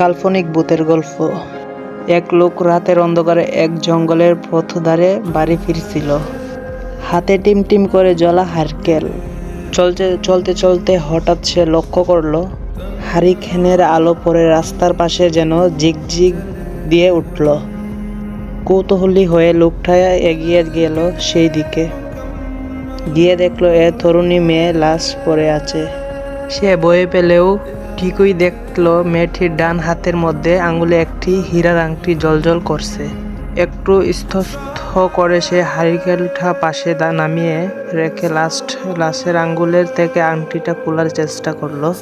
কাল্পনিক ভূতের গল্প। এক লোক রাতের অন্ধকারে এক জঙ্গলের পথধারে বাড়ি ফিরছিল। হাতে টিম টিম করে জ্বলা হারকেল। চলতে চলতে চলতে হঠাৎ সে লক্ষ্য করল, হারিকেনের আলো পড়ে রাস্তার পাশে যেন জিগজিগ দিয়ে উঠল। কৌতূহলী হয়ে লোকটা এগিয়ে গেল সেই দিকে। গিয়ে দেখল এ তরুণী মেয়ে লাশ পড়ে আছে। সে বয়ে পেলেও ঠিকই দেখল মেয়েটির ডান হাতের মধ্যে আঙুলে একটি হীরার আংটি জলজল করছে। একটু স্তস্থ করে সে হারিকেলটা পাশে দা নামিয়ে রেখে লাস্ট লাশের আঙ্গুলের থেকে আংটিটা খোলার চেষ্টা করল।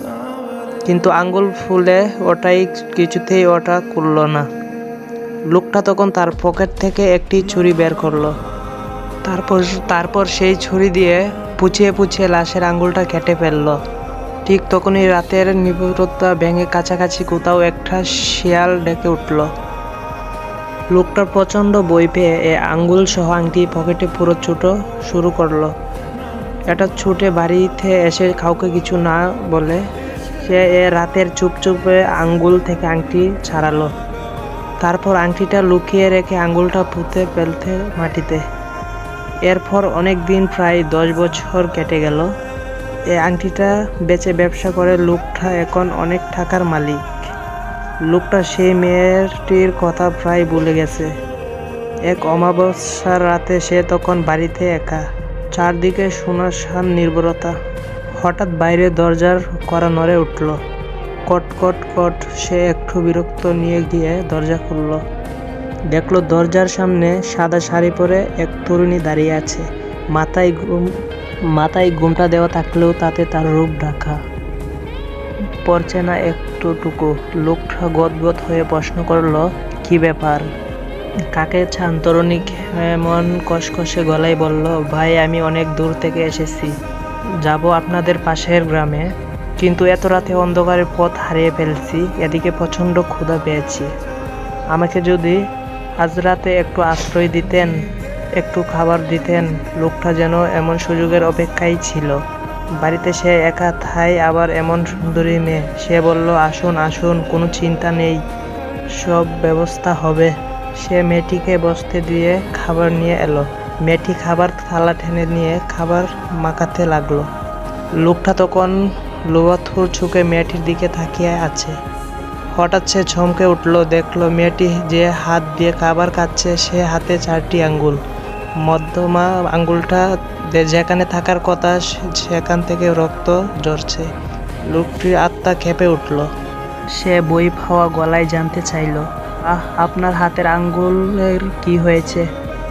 কিন্তু আঙ্গুল ফুলে ওটাই কিছুতেই ওটা খুলল না। লোকটা তখন তার পকেট থেকে একটি ছুরি বের করল। তারপর তারপর সেই ছুরি দিয়ে পুচিয়ে পুচিয়ে লাশের আঙ্গুলটা কেটে ফেলল। ঠিক তখনই রাতের নিবিড়তা ভেঙে কাছাকাছি কোথাও একটা শিয়াল ডেকে উঠল। লোকটার প্রচণ্ড বই পেয়ে এ আঙ্গুল সহ আংটি পকেটে পুরো ছুটো শুরু করল। এটা ছুটে বাড়িতে এসে কাউকে কিছু না বলে সে এ রাতের চুপ চুপে আঙ্গুল থেকে আংটি ছাড়ালো। তারপর আংটিটা লুকিয়ে রেখে আঙ্গুলটা পুঁতে ফেলতে মাটিতে। এরপর অনেক দিন প্রায় দশ বছর কেটে গেল। এই আংটিটা বেচে ব্যবসা করে লোকটা এখন অনেক টাকার মালিক। লোকটা সেই মেয়েটির কথা প্রায় ভুলে গেছে। এক অমাবস্যার রাতে সে তখন বাড়িতে একা। চারদিকে শুনশান নির্ভরতা হঠাৎ বাইরে দরজার করা নড়ে উঠল। কট কট কট সে একটু বিরক্ত নিয়ে গিয়ে দরজা খুলল। দেখল দরজার সামনে সাদা শাড়ি পরে এক তরুণী দাঁড়িয়ে আছে। মাথায় মাথায় ঘুমটা দেওয়া থাকলেও তাতে তার রূপ ঢাকা। পড়ছে না একটুটুকু লোকটা গদগদ হয়ে প্রশ্ন করল, কি ব্যাপার? কাকে ছান তরুণী এমন কষকষে গলায় বলল, ভাই, আমি অনেক দূর থেকে এসেছি। যাব আপনাদের পাশের গ্রামে। কিন্তু এত রাতে অন্ধকারের পথ হারিয়ে ফেলছি, এদিকে প্রচণ্ড ক্ষুধা পেয়েছি। আমাকে যদি আজ রাতে একটু আশ্রয় দিতেন একটু খাবার দিতেন। লোকটা যেন এমন সুযোগের অপেক্ষায় ছিল। বাড়িতে সে একা থাই আবার এমন সুন্দরী মেয়ে। সে বলল, আসুন আসুন, কোনো চিন্তা নেই, সব ব্যবস্থা হবে। সে মেয়েটিকে বসতে দিয়ে খাবার নিয়ে এলো। মেয়েটি খাবার থালা ঠেনে নিয়ে খাবার মাখাতে লাগল। লোকটা তখন লোবাথুর চোখে মেয়েটির দিকে তাকিয়ে আছে। হঠাৎ সে চমকে উঠল, দেখল মেয়েটি যে হাত দিয়ে খাবার খাচ্ছে, সে হাতে চারটি আঙ্গুল। মধ্যমা আঙ্গুলটা যেখানে থাকার কথা সেখান থেকে রক্ত ঝরছে। লোকটির আত্মা খেপে উঠল। সে বই পাওয়া গলায় জানতে চাইলো, আহ, আপনার হাতের আঙ্গুলের কি হয়েছে?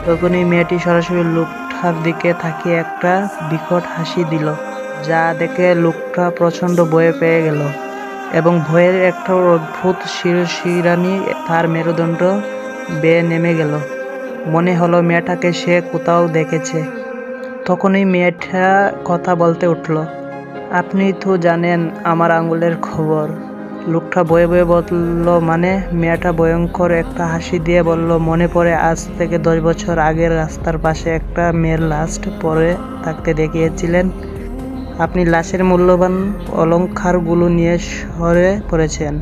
তখনই মেয়েটি সরাসরি লোকটার দিকে তাকিয়ে একটা বিকট হাসি দিল, যা দেখে লোকটা প্রচণ্ড বয়ে পেয়ে গেল এবং ভয়ের একটা অদ্ভুত শিরশিরানি তার মেরুদণ্ড বেয়ে নেমে গেল। মনে হলো মেয়েটাকে সে কোথাও দেখেছে। তখনই মেয়েটা কথা বলতে উঠল, আপনি তো জানেন আমার আঙুলের খবর। লোকটা বয়ে বয়ে বলল মানে? মেয়েটা ভয়ঙ্কর একটা হাসি দিয়ে বলল, মনে পড়ে আজ থেকে দশ বছর আগের রাস্তার পাশে একটা মেয়ের লাস্ট পরে থাকতে দেখিয়েছিলেন। আপনি লাশের মূল্যবান অলংকারগুলো নিয়ে সরে পড়েছেন।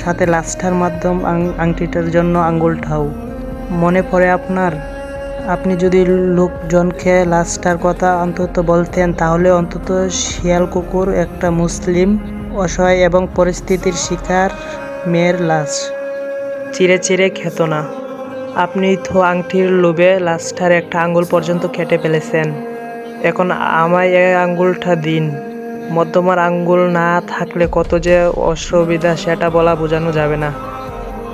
সাথে লাশটার মাধ্যম আংটিটার জন্য আঙ্গুলটাও মনে পড়ে আপনার? আপনি যদি লোকজনকে লাশটার কথা অন্তত বলতেন, তাহলে অন্তত শিয়াল কুকুর একটা মুসলিম, অসহায় এবং পরিস্থিতির শিকার মেয়ের লাশ। চিরে চিরে খেত না। আপনি তো আংটির লোভে লাশটার একটা আঙ্গুল পর্যন্ত কেটে ফেলেছেন। এখন আমায় এই আঙ্গুলটা দিন। মধ্যমার আঙ্গুল না থাকলে কত যে অসুবিধা সেটা বলা বোঝানো যাবে না।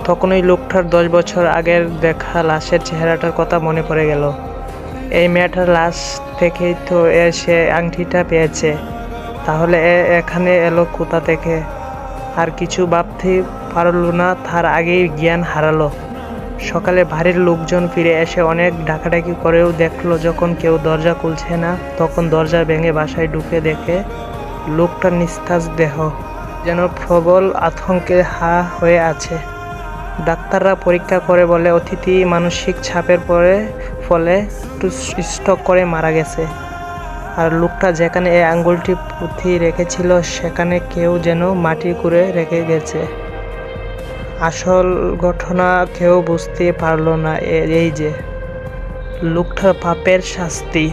তখন ওই লোকটার দশ বছর আগের দেখা লাশের চেহারাটার কথা মনে পড়ে গেল। এই মেয়েটার লাশ থেকেই তো এ সে আংটিটা পেয়েছে। তাহলে এ এখানে এলো কোথা থেকে? আর কিছু ভাবতেই পারল না, তার আগেই জ্ঞান হারালো। সকালে বাড়ির লোকজন ফিরে এসে অনেক ডাকাডাকি করেও দেখল, যখন কেউ দরজা খুলছে না, তখন দরজা ভেঙে বাসায় ঢুকে দেখে লোকটার নিস্তাজ দেহ যেন প্রবল আতঙ্কে হা হয়ে আছে। ডাক্তাররা পরীক্ষা করে বলে, অতিথি মানসিক চাপের পরে, ফলে স্টক করে মারা গেছে। আর লোকটা যেখানে এই আঙ্গুলটি পুঁথি রেখেছিল, সেখানে কেউ যেন মাটি করে রেখে গেছে। আসল ঘটনা কেউ বুঝতে পারল না এই যে, লোকটার পাপের শাস্তি।